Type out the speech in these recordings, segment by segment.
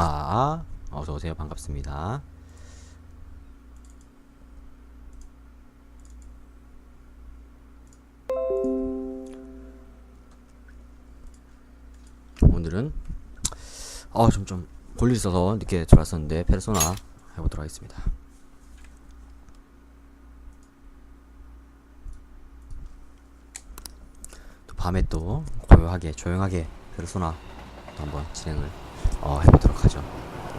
아, 어서 오세요. 반갑습니다. 오늘은 아, 좀좀 볼일 있어서 늦게 들어왔었는데 페르소나 해보도록 하겠습니다. 또 밤에 또 고요하게 조용하게 페르소나 또 한번 진행을 어, 해보도록 하죠.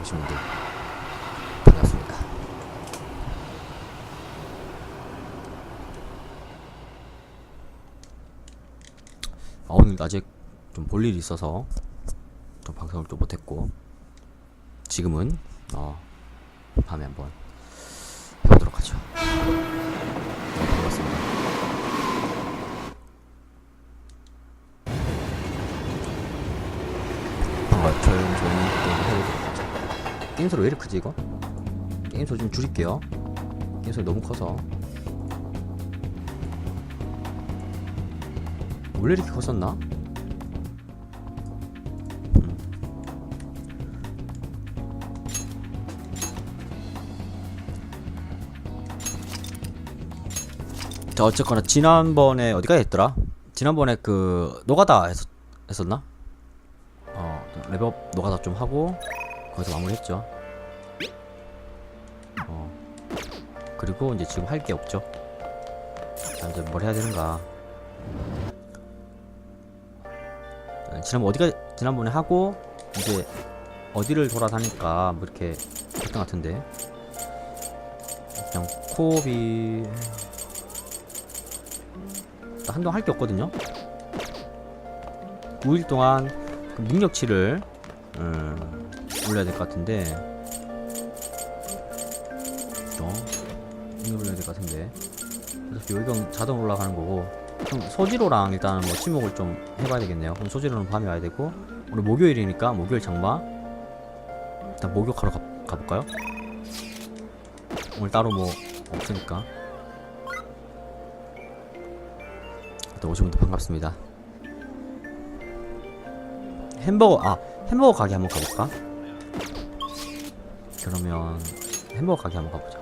오신 분들 반갑습니다. 아, 오늘 아직 좀 볼 일이 있어서 또 방송을 또 못했고 지금은 어, 밤에 한번 해보도록 하죠. 게임 소리 왜 이렇게 크지 이거? 게임 소리 좀 줄일게요. 게임 소리 너무 커서. 원래 이렇게 컸었나? 음. 자 어쨌거나 지난번에 어디까지 했더라? 지난번에 그 노가다 했었, 했었나? 어 레벨업 노가다 좀 하고 거기서 마무리했죠. 어 그리고 이제 지금 할 게 없죠. 자 이제 뭘 해야 되는가? 어, 지난번 어디가 지난번에 하고 이제 어디를 돌아다니까 뭐 이렇게 했던 것 같은데 그냥 코업이 한동안 할 게 없거든요. 5일 동안 그 능력치를 음, 올려야 될 것 같은데. 어? 능력 올려야 될 것 같은데. 어차피 요경 자동 올라가는 거고. 그럼 소지로랑 일단 뭐 침묵을 좀 해봐야 되겠네요. 그럼 소지로는 밤에 와야 되고. 오늘 목요일이니까 목요일 장마. 일단 목욕하러 가, 가볼까요? 오늘 따로 뭐 없으니까. 또 오신 분들 반갑습니다. 햄버거 아 햄버거 가게 한번 가볼까? 그러면 햄버거 가게 한번 가보자.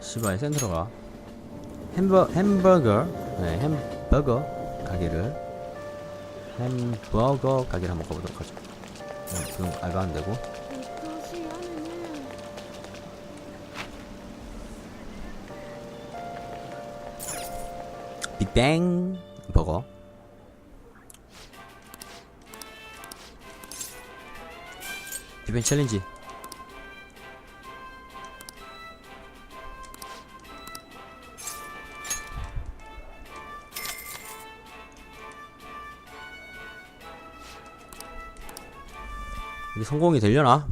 시바의 센터가 햄버 햄버거 네 햄버거 가게를 햄버거 가게를 한번 가보도록 하죠. 네, 어, 지금 알바 안 되고. 빅뱅 버거. 빅뱅 챌린지. 이게 성공이 되려나?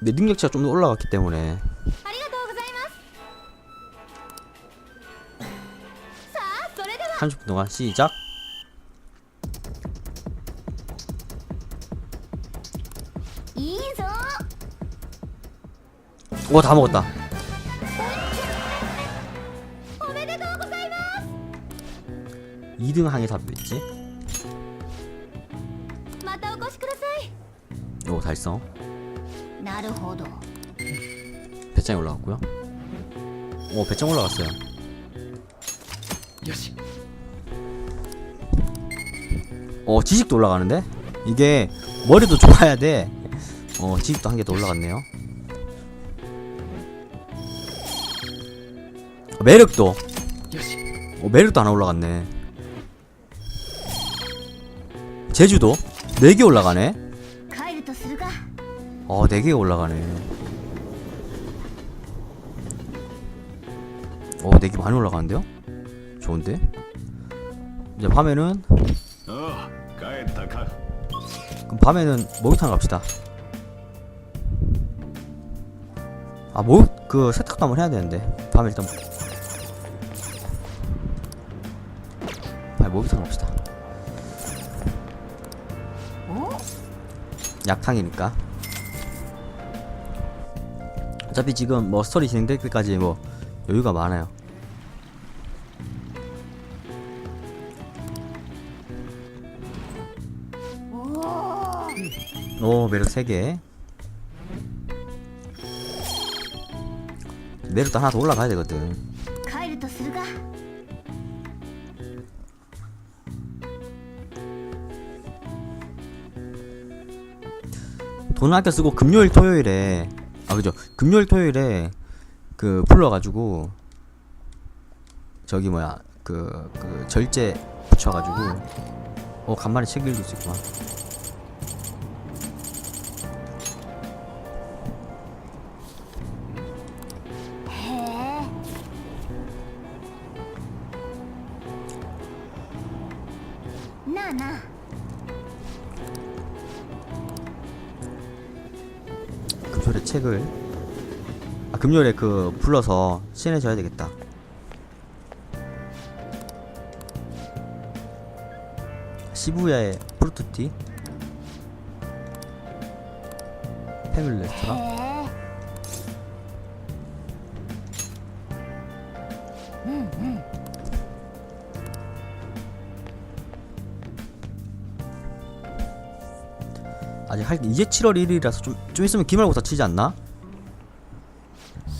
내 능력치가 좀 더 올라갔기 때문에 30분 동안 시작 오 다 먹었다 2등 항에 답이 있지? 달성. 나르호도. 배짱이 올라갔고요. 오 배짱 올라갔어요. 요시. 어 지식도 올라가는데? 이게 머리도 좋아야 돼. 어, 지식도 한 개 더 올라갔네요. 어, 매력도. 어, 매력도 하나 올라갔네. 제주도? 4개 올라가네. 어 4개가 올라가네. 어 4개 많이 올라가는데요? 좋은데? 이제 밤에는 어, 그럼 밤에는 목욕탕 갑시다. 아 목욕 그 세탁도 한번 해야 되는데. 밤에 일단 밤에 목욕탕 갑시다. 어? 약탕이니까. 어차피 지금 뭐 스토리 진행될 때까지 뭐 여유가 많아요. 오 매력 3개. 매력도 하나 더 올라가야 되거든. 돈 아껴 쓰고 금요일 토요일에 아 그죠? 금요일 토요일에 그 풀러가지고 저기 뭐야 그, 그 절제 붙여가지고 어 간만에 책 읽을 수 있구만. 그 소리 책을 금요일에 그 불러서 친해져야 되겠다. 시부야의 프루트티 패밀리 레스토랑 아직 할 이제 7월 1일이라서 좀, 좀 있으면 기말고사 치지 않나?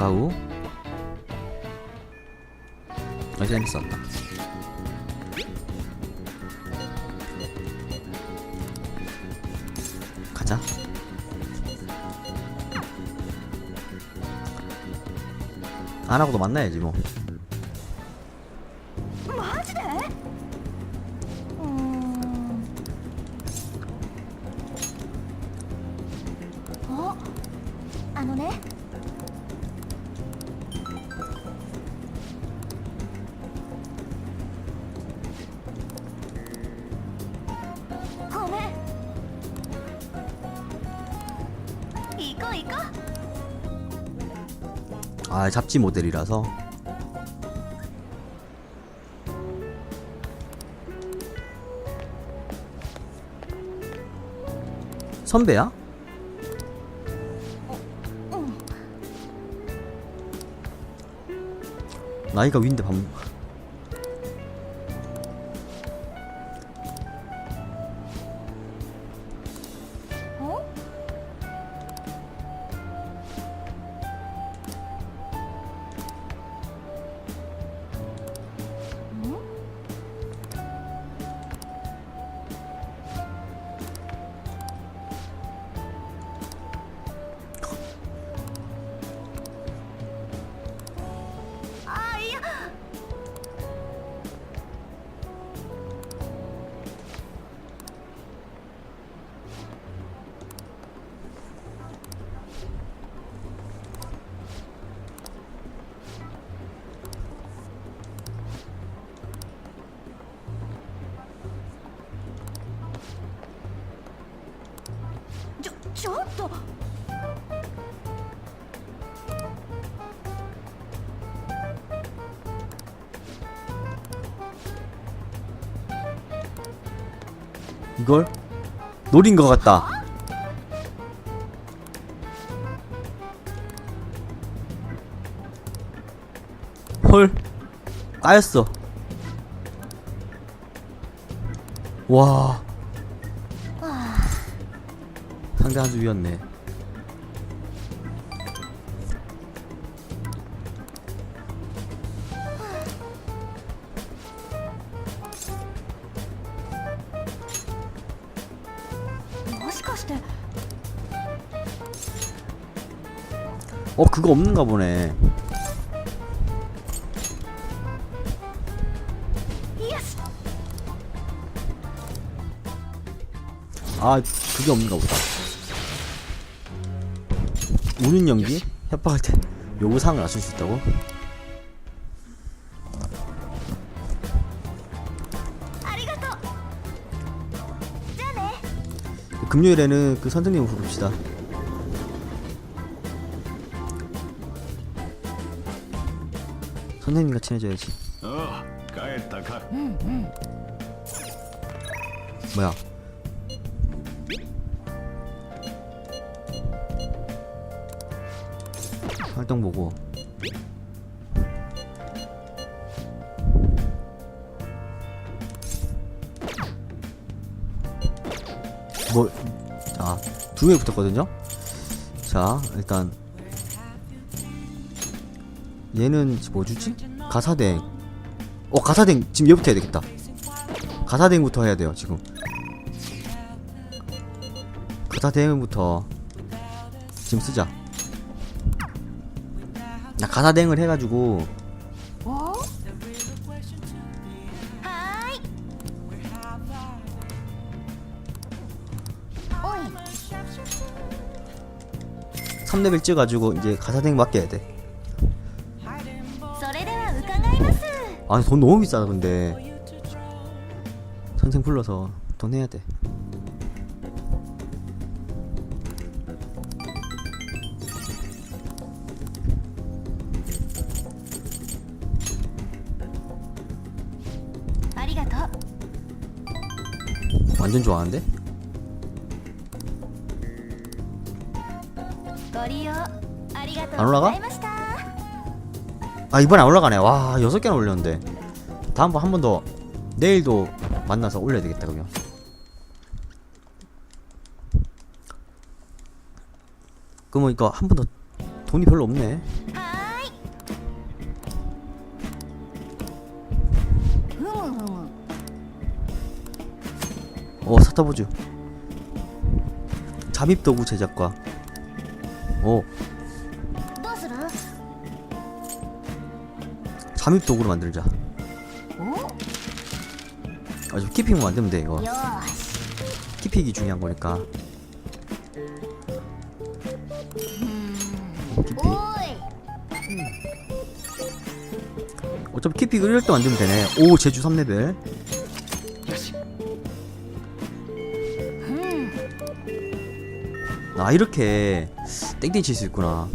방과후 아 재밌었다. 가자. 안 하고도 만나야지 뭐 아 잡지 모델이라서 선배야? 나이가 위인데 밥 이걸 노린 것 같다. 헐, 까였어. 와, 상대 아주 위였네. 어 그거 없는가 보네. 아 그게 없는가 보다. 우는 연기? 협박할 때 요구사항을 낮출 수 있다고? 금요일에는 그 선생님을 부릅시다. 선생님과 친해져야지. 어, 가했다 가. 뭐야? 활동 보고. 뭐, 아, 두개 붙었거든요? 자, 일단 얘는 뭐 주지? 가사댕 어 가사댕 지금 얘부터 해야 되겠다. 가사댕부터 해야 돼요 지금. 가사댕부터 지금 쓰자. 나 가사댕을 해가지고. 어? 3레벨 찍어가지고 이제 가사댕 맡겨야 돼. 아니 돈 너무 비싸다 근데. 선생 불러서 돈 해야 돼. 완전 좋아하는데? 안 올라가? 아 이번에 올라가네. 와 6개나 올렸는데. 다음번 한 번 더 내일도 만나서 올려야 되겠다 그러면. 그러면 이거 한 번 더 돈이 별로 없네. 어 사타보즈. 잠입도구 제작과. 오. 잠입 도구로 만들자. 아주 키핑만 뭐 만들면 돼 이거. 키핑이 중요한 거니까. 키핑. 어차피 키핑을 1도 만들면 되네. 오 제주 3레벨. 아 이렇게 땡땡 칠 수 있구나.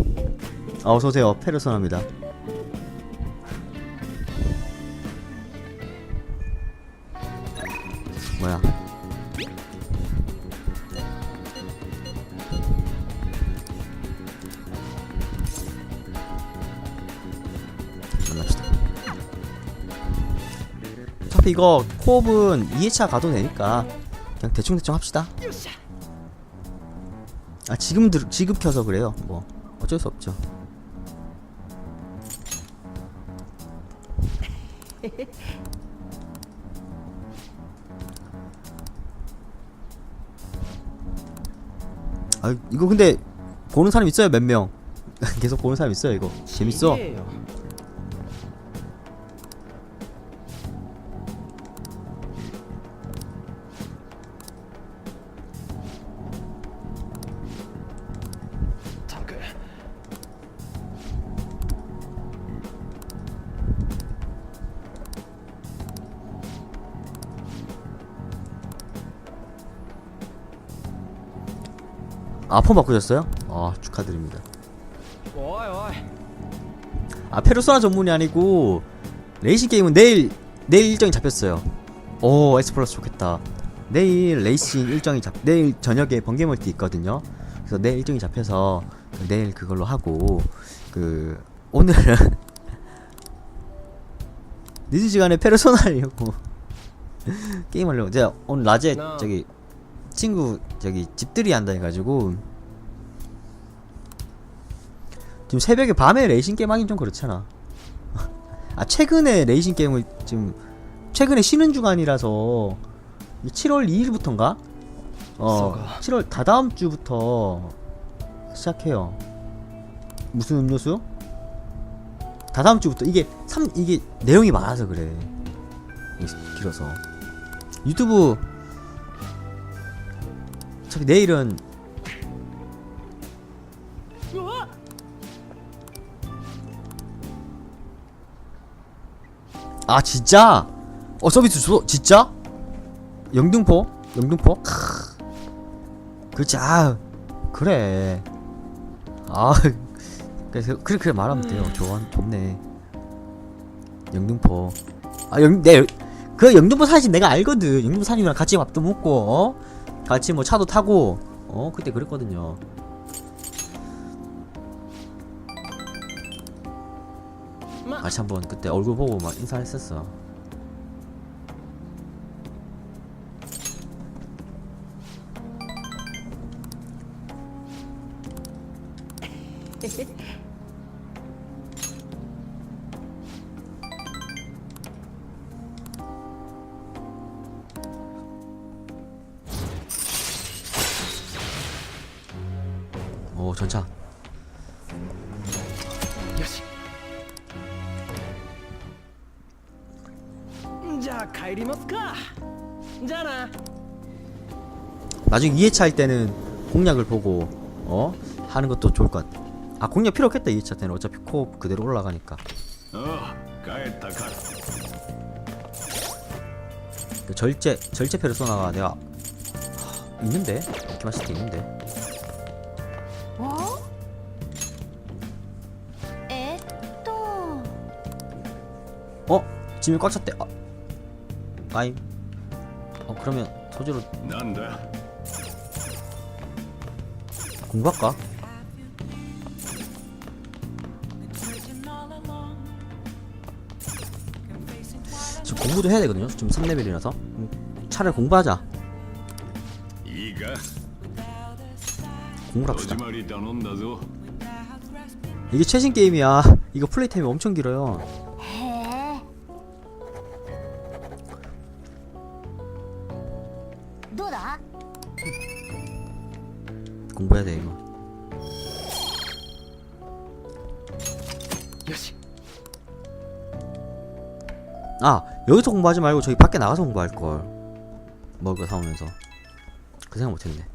아 어서오세요 페르소나입니다. 어차피 이거 코업은 2회차 가도 되니까 그냥 대충대충 합시다. 아 지금 들, 지금 켜서 그래요. 뭐 어쩔 수 없죠. 아 이거 근데 보는 사람 있어요 몇 명? 계속 보는 사람 있어요 이거? 재밌어? 예. 아, 폰 바꾸셨어요? 아, 축하드립니다. 아, 페르소나 전문이 아니고 레이싱 게임은 내일 내일 일정이 잡혔어요. 오, S 플러스 좋겠다. 내일 레이싱 일정이 잡 내일 저녁에 번개 멀티 있거든요. 그래서 내일 일정이 잡혀서 내일 그걸로 하고 그 오늘은 늦은 시간에 페르소나 하려고 게임 하려고 제가 오늘 낮에 저기 친구 저기 집들이 한다 해가지고 지금 새벽에 밤에 레이싱 게임 하긴 좀 그렇잖아. 아 최근에 레이싱 게임을 지금 최근에 쉬는 주간이라서 7월 2일부터인가? 어 쏘가. 7월 다다음 주부터 시작해요. 무슨 음료수? 다다음 주부터 이게 3 이게 내용이 많아서 그래. 길어서 유튜브 어차피 내일은 아 진짜? 어 서비스 줘 진짜? 영등포? 영등포? 크. 그렇지 아 그래 아 그래 그래 말하면 돼요 좋아 좋네 영등포 아영내그 영등포 사진 내가 알거든 영등포 사진이랑 같이 밥도 먹고 어? 같이 뭐 차도 타고 어 그때 그랬거든요. 같이 한번 그때 얼굴 보고 막 인사했었어 나중에 2회차 할 때는 공략을 보고 어 하는 것도 좋을 것 같아. 아 공략 필요 없겠다 2회차 때는. 어차피 코 그대로 올라가니까. 어, 그 절제 절제패를 써나가 내가. 하, 있는데? 기마시티 있는데? 어? 에또? 어? 짐이 꽉 찼대. 아, 아임. 어 그러면 소지로 난다. 공부할까? 지금 공부도 해야 되거든요. 지금 3레벨이라서 음, 차를 공부하자. 공부를 합시다. 이게 최신 게임이야. 이거 플레이 타임이 엄청 길어요. よし아 여기서 공부하지 말고 저기 밖에 나가서 공부할 걸. 먹을 거 사오면서. 그 생각 못했네.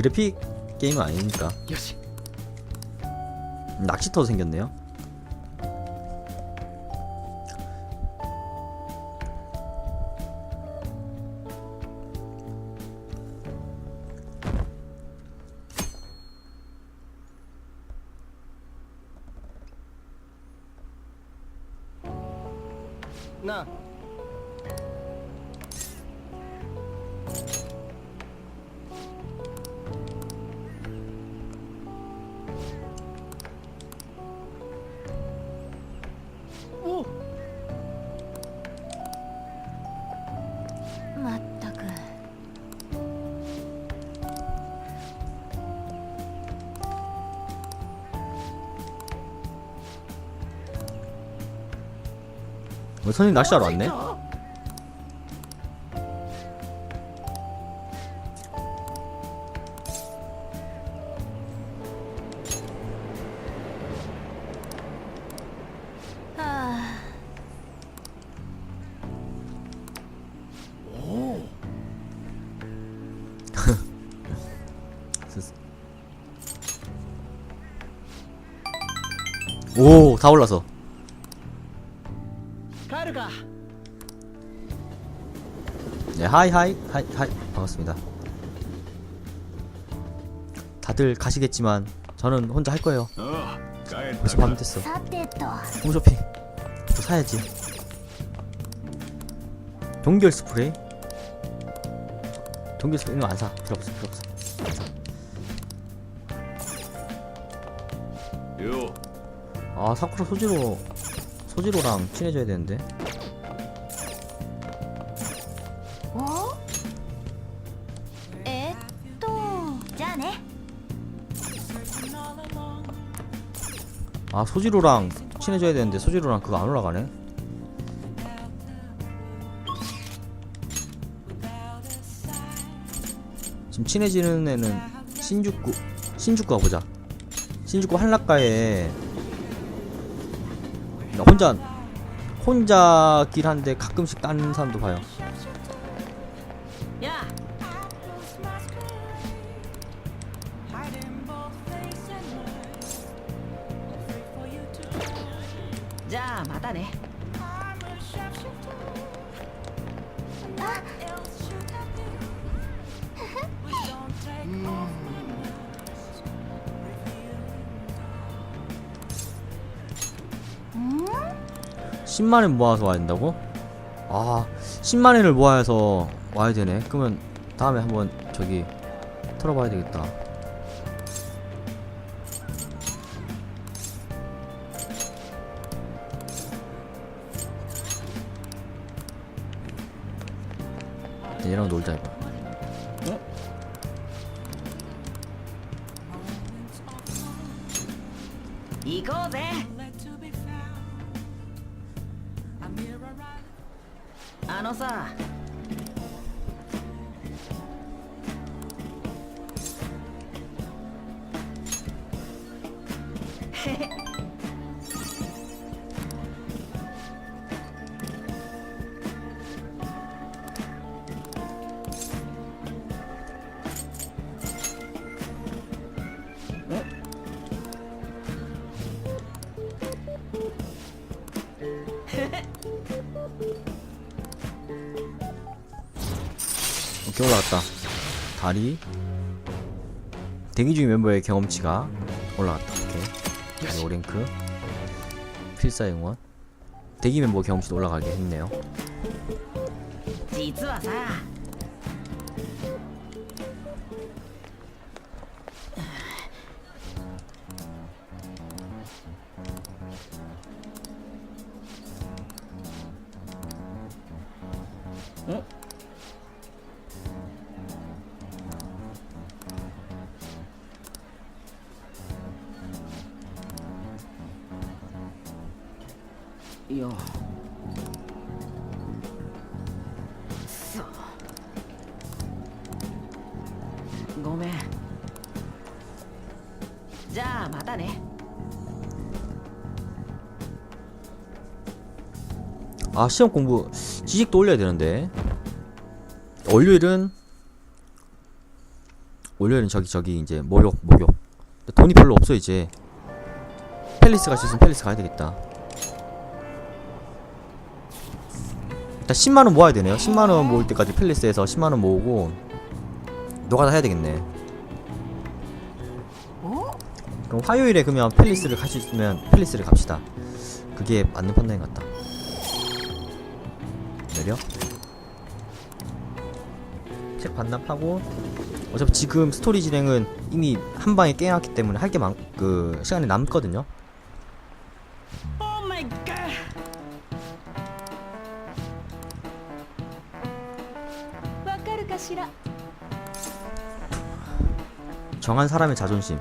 그래픽 게임은 아니니까. よし 낚시터도 생겼네요. 나 어, 선생님 낚시하러 왔네 어? 아 오다 올라서 하이 하이 하이 하이 반갑습니다. 다들 가시겠지만 저는 혼자 할 거예요. 어, 벌써 밤 됐어. 홈쇼핑 또 사야지. 동결 스프레이. 동결 스프레이 이거 안 사. 필요 없어 필요 없어. 안 사. 아 사쿠라 소지로 소지로랑 친해져야 되는데. 아 소지로랑 친해져야 되는데 소지로랑 그거 안 올라가네? 지금 친해지는 애는 신주쿠 신주쿠 가보자. 신주쿠 한라가에 나 혼자 혼자 길한데 가끔씩 다른 사람도 봐요 10만원 모아서 와야 된다고? 아 10만원을 모아서 와야 되네. 그러면 다음에 한번 저기 털어봐야 되겠다. 얘랑 놀자 이거. 이거네 다리. 대기 중인 멤버의 경험치가 올라갔다. 오케이. 다리 5랭크. 필사 응원. 대기 멤버 경험치도 올라가게 했네요 아 시험 공부 지식도 올려야 되는데. 월요일은 월요일은 저기 저기 이제 목욕 목욕. 돈이 별로 없어 이제. 팰리스 갈 수 있으면 팰리스 가야 되겠다. 일단 10만원 모아야 되네요. 10만원 모을 때까지 팰리스에서 10만원 모으고 노가다 해야 되겠네. 그럼 화요일에 그러면 팰리스를 갈 수 있으면 팰리스를 갑시다. 그게 맞는 판단인 것 같다 내려 책 반납하고 어차피 지금 스토리 진행은 이미 한 방에 깨놨기 때문에 할 게 많 그 시간이 남거든요. 정한 사람의 자존심.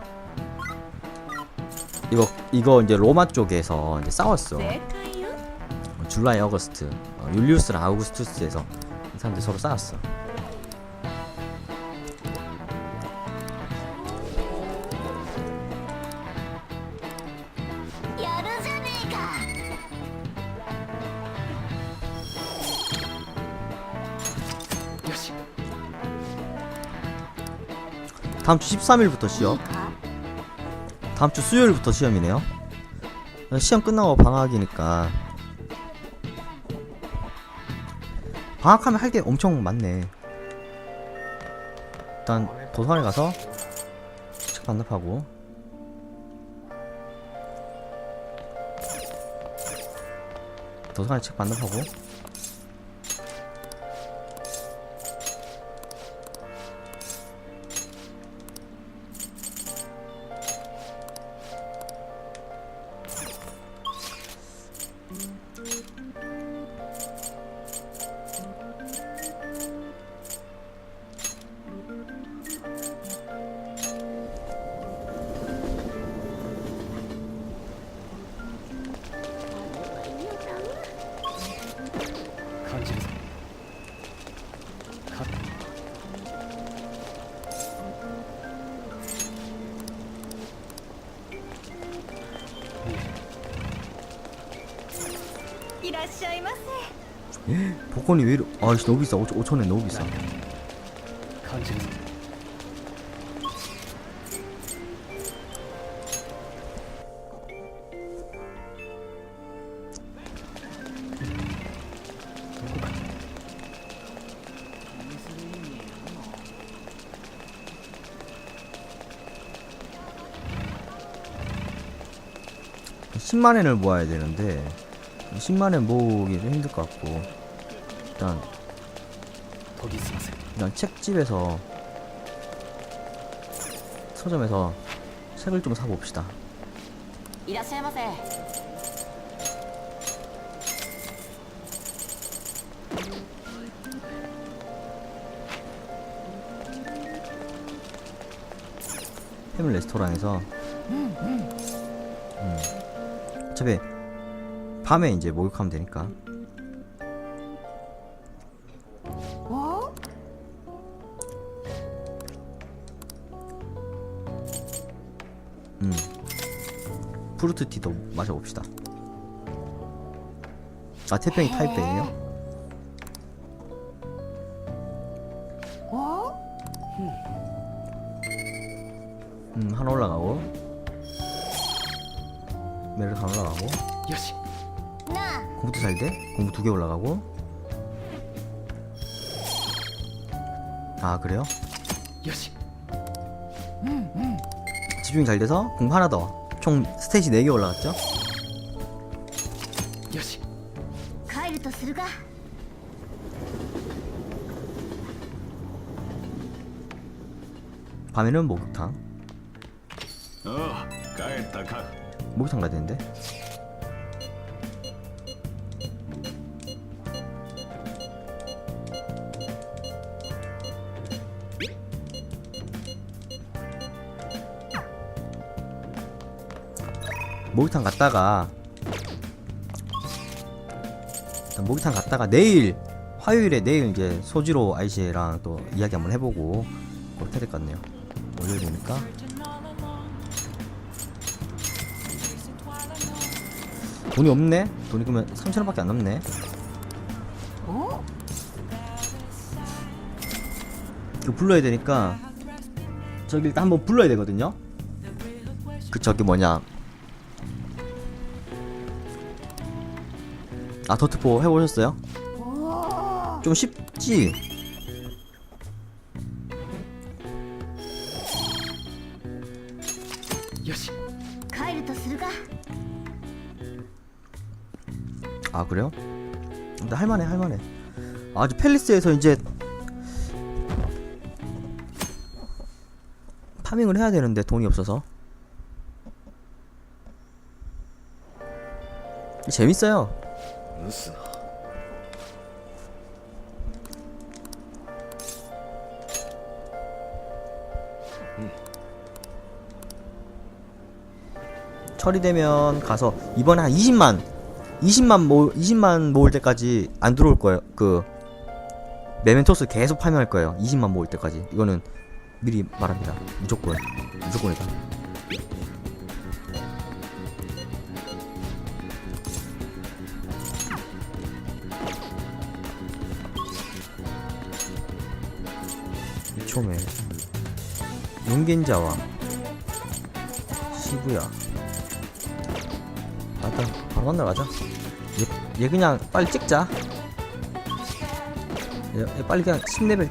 이거 이거 이제 로마 쪽에서 이제 싸웠어. 줄라이 어거스트, 어, 율리우스랑 아우구스투스에서 이 사람들 서로 싸웠어. 다음 주 13일부터 시험. 다음 주 수요일부터 시험이네요. 시험 끝나고 방학이니까 방학하면 할 게 엄청 많네. 일단 도서관에 가서 책 반납하고 도서관에 책 반납하고 복권이 왜 이러.. 아씨 너무 비싸. 5천, 5천엔 너무 비싸. 십0만엔을 모아야 되는데 10만엔 모으기 좀 힘들 것 같고 일단 研ぎ澄ませ 그냥 책집에서 서점에서 책을 좀 사봅시다 いらっしゃいませ 해물 레스토랑에서 음. 어차피 밤에 이제 목욕하면 되니까. 뭐? 음. 프루트티도 마셔봅시다. 아, 태평이 뭐? 타입베이에요? 뭐? 음, 하나 올라가고. 메르 하나 올라가고. 여시. 공부도 잘 돼? 공부 두 개 올라가고 아 그래요? 여시. 음, 음. 집중이 잘 돼서 공부 하나 더 총 스탯이 4개 올라갔죠? 요시 밤에는 목욕탕 어, 목욕탕 가야 되는데 목욕탕 갔다가 일단 목욕탕 갔다가 내일 화요일에 내일 이제 소지로 아이씨랑 또 이야기 한번 해보고 그렇게 해야 될것 같네요. 월요일이니까. 돈이 없네? 돈이 그러면 3천원밖에 안 남네. お 이거 불러야 되니까 저기 일단 한번 불러야 되거든요. 그 저기 뭐냐 아 더트포 해보셨어요? 좀 쉽지? 아 그래요? 근데 할만해 할만해 아주 팰리스에서 이제 파밍을 해야 되는데 돈이 없어서 재밌어요 蒸すな 처리되면 가서 이번에 한 20만 20만 모 20만 모을 때까지 안 들어올 거예요. 그 메멘토스 계속 파밍할 거예요. 20만 모을 때까지. 이거는 미리 말합니다. 무조건 무조건이다. 이초메 용겐자와 시부야 아, 일단 바로 만나러 가자. 얘, 얘 그냥 빨리 찍자. 얘, 얘 빨리 그냥 10레벨